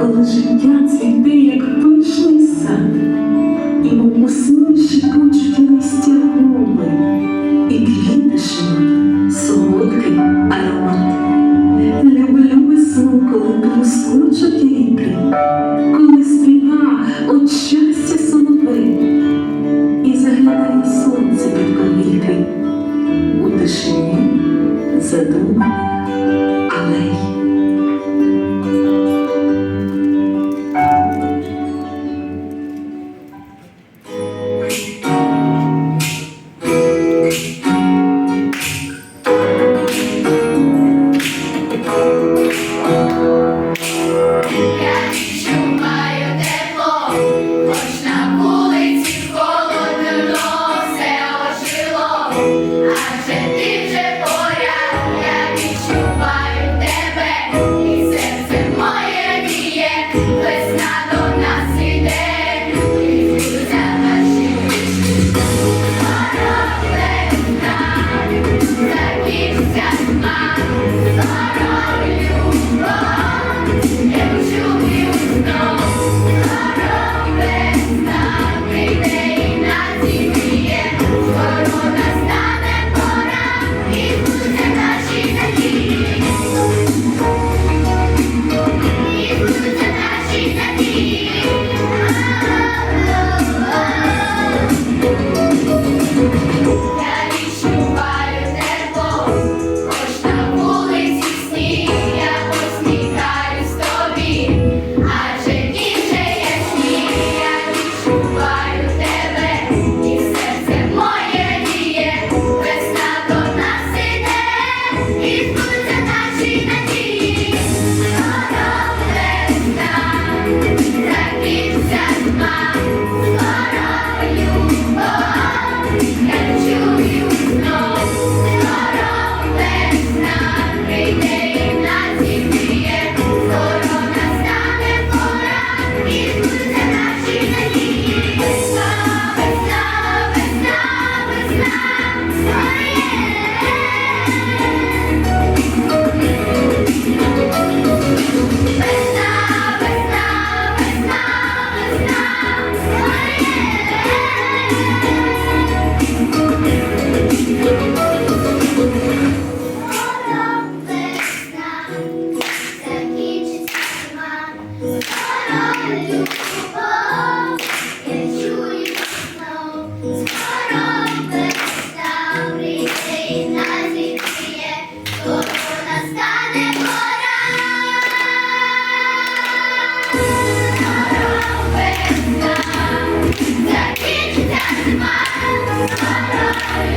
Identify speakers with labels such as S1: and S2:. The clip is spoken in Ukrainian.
S1: коли життя цвіте, як пишний сад, і мов сні шипучки листя губи, і квіти солодкий аромат. Люблю весну, коли прискучуть вітри, коли співа от щастя солови, і заглядає сонце під повітря у тишині
S2: задумане. Yeah. my My Bye.